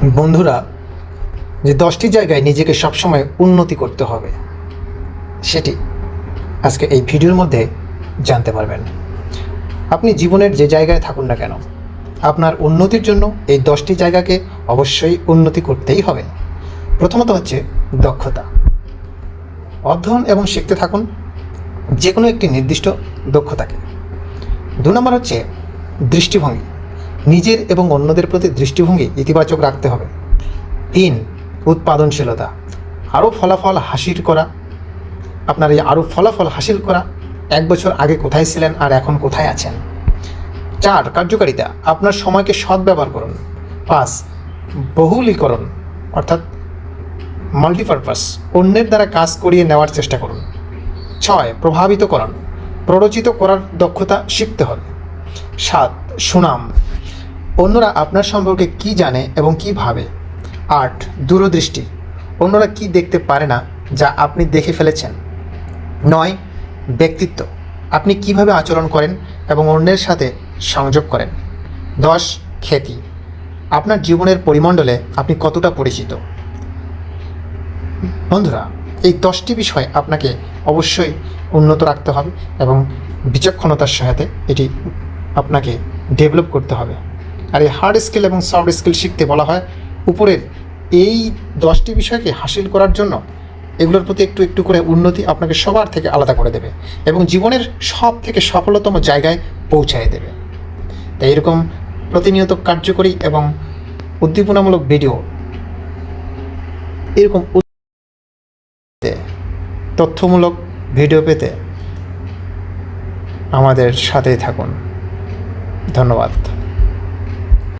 বন্ধুরা, যে দশটি জায়গায় নিজেকে সবসময় উন্নতি করতে হবে, সেটি আজকে এই ভিডিওর মধ্যে জানতে পারবেন। আপনি জীবনের যে জায়গায় থাকুন না কেন, আপনার উন্নতির জন্য এই দশটি জায়গাকে অবশ্যই উন্নতি করতেই হবে। প্রথমত হচ্ছে দক্ষতা। অধ্যয়ন এবং শিখতে থাকুন যে কোনো একটি নির্দিষ্ট দক্ষতাকে। দু নম্বর হচ্ছে দৃষ্টিভঙ্গি। নিজের এবং অন্যদের প্রতি দৃষ্টিভঙ্গি ইতিবাচক রাখতে হবে। তিন, উৎপাদনশীলতা। আরও ফলাফল হাসিল করা। আপনার এই আরও ফলাফল হাসিল করা এক বছর আগে কোথায় ছিলেন আর এখন কোথায় আছেন? চার, কার্যকারিতা। আপনার সময়কে সৎ ব্যবহার করুন। পাঁচ বহুলীকরণ অর্থাৎ মাল্টিপারপাস অন্যের দ্বারা কাজ করিয়ে নেওয়ার চেষ্টা করুন। ছয় প্রভাবিতকরণ প্ররোচিত করার দক্ষতা শিখতে হবে। সাত, সুনাম। অন্যরা আপনার সম্পর্কে কি জানে এবং কি ভাবে? আট, দূরদৃষ্টি। অন্যরা কি দেখতে পারে না যা আপনি দেখে ফেলেছেন? নয়, ব্যক্তিত্ব। আপনি কীভাবে আচরণ করেন এবং অন্যের সাথে সংযোগ করেন? দশ, খ্যাতি। আপনার জীবনের পরিমণ্ডলে আপনি কতটা পরিচিত? বন্ধুরা, এই দশটি বিষয় আপনাকে অবশ্যই উন্নত রাখতে হবে এবং বিচক্ষণতার সহায়তে এটি আপনাকে ডেভেলপ করতে হবে। আর এই হার্ড স্কিল এবং সফট স্কিল শিখতে বলা হয়। উপরের এই দশটি বিষয়কে হাসিল করার জন্য এগুলোর প্রতি একটু একটু করে উন্নতি আপনাকে সবার থেকে আলাদা করে দেবে এবং জীবনের সব থেকে সফলতম জায়গায় পৌঁছায় দেবে। তাই এরকম প্রতিনিয়ত কার্যকরী এবং উদ্দীপনামূলক ভিডিও এরকম তথ্যমূলক ভিডিও পেতে আমাদের সাথেই থাকুন। ধন্যবাদ।